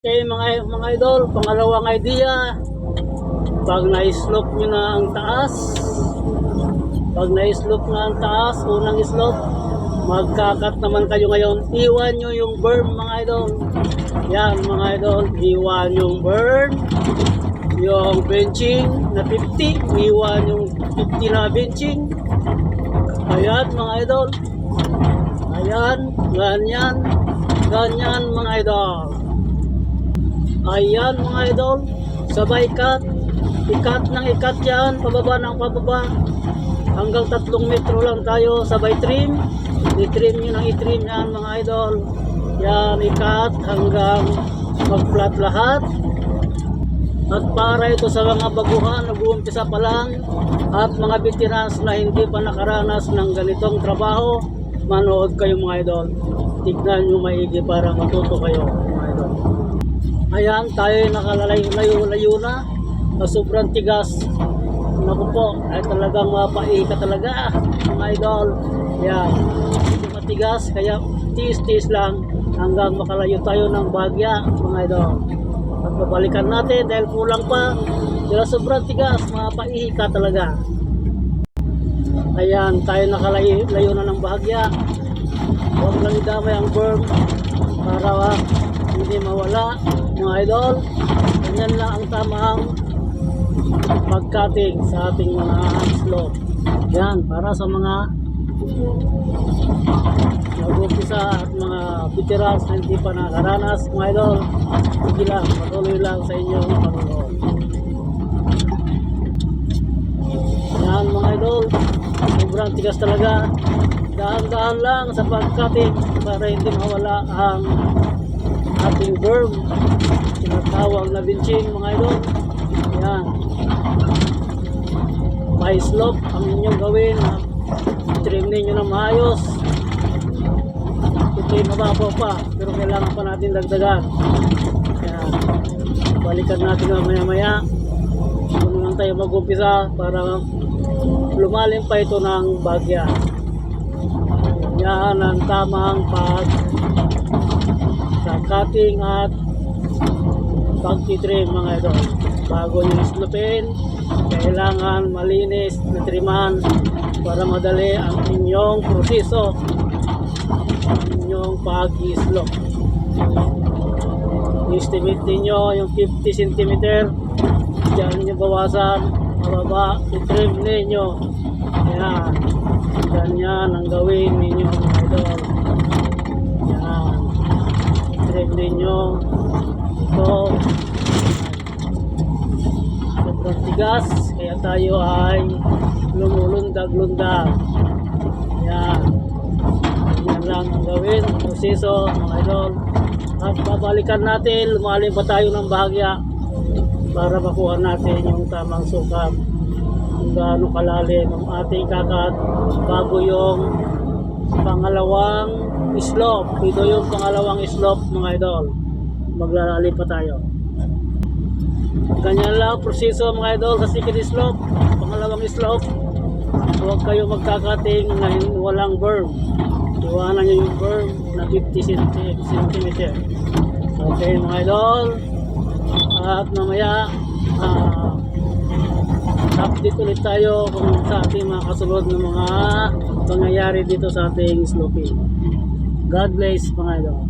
Okay mga, mga idol, pangalawang idea. Pag na-slope nyo na ang taas, pag na-slope na ang taas, unang slope, magkakat naman kayo ngayon. Iwan nyo yung berm mga idol. Yan mga idol, iwan yung berm. Yung benching na 50, iwan yung 50 na benching. Ayan mga idol. Ayan, ganyan, ganyan mga idol. Ayan mga idol, sabay cut, ikat ng ikat yan, pababa ng pababa. Hanggang tatlong metro lang tayo, sabay trim. I-trim nyo ng i-trim yan mga idol. Yan, ikat hanggang mag-flat lahat. At para ito sa mga baguhan, nag-uumpisa pa lang, at mga veterans na hindi pa nakaranas ng ganitong trabaho, manood kayo mga idol. Tignan nyo maigi para matuto kayo mga idol. Ayan, tayo nakalalayo-layo na na sobrang tigas. Naku po, ay talagang mapaika talaga mga idol. Yan, hindi matigas, kaya tiis-tiis lang hanggang makalayo tayo ng bagya mga idol. At babalikan natin dahil kulang pa. Kaya sobrang tigas, mapaika talaga. Ayan, tayo nakalayo layo na ng bahagya. Huwag lang idamay ang berm para ah, hindi mawala mga idol. Ganyan lang ang tamang pag-cutting sa ating mga slope. Yan, para sa mga nag-umpisa at mga veterans na hindi pa nakaranas mga idol. Sige lang, patuloy lang sa inyong panonood. Yan mga idol, sobrang tigas talaga. Dahan-dahan lang sa pag-cutting para hindi mawala ang ating berm. Tinatawag na benching mga idol. Yan. By slope ang inyong gawin. Trim ninyo na maayos. Ito'y mababaw pa pero kailangan pa natin dagdagan. Yan. Balikan natin mamaya maya. Kung naman tayo mag-umpisa para lumalim pa ito ng bagya. Yan ang tamang pag cutting at pagtitrim mga idol. Bago nyo islupin, kailangan malinis na triman para madali ang inyong proseso ang inyong pag-islop. I-estimate ninyo yung 50 cm diyan nyo bawasan mababa i-trim ninyo yan ganyan ang gawin ninyo mga idol yan trim ninyo ito sobrang tigas kaya tayo ay lumulundag-lundag yan yan lang ang gawin proseso mga idol. At babalikan natin lumalim pa tayo ng bahagya para makuha natin yung tamang sukat. Kung gaano kalalim ang ating kakat bago yung pangalawang slope ito yung pangalawang slope mga idol maglalalim pa tayo. Ganyan lang proseso mga idol sa second slope. Pangalawang slope. Huwag kayo magkakating na walang berm. Iwanan nyo yung berm na 50 cm okay mga idol. At mamaya ah, update ulit tayo kung sa ating mga kasunod na mga pangyayari dito sa ating sloping. God bless mga idol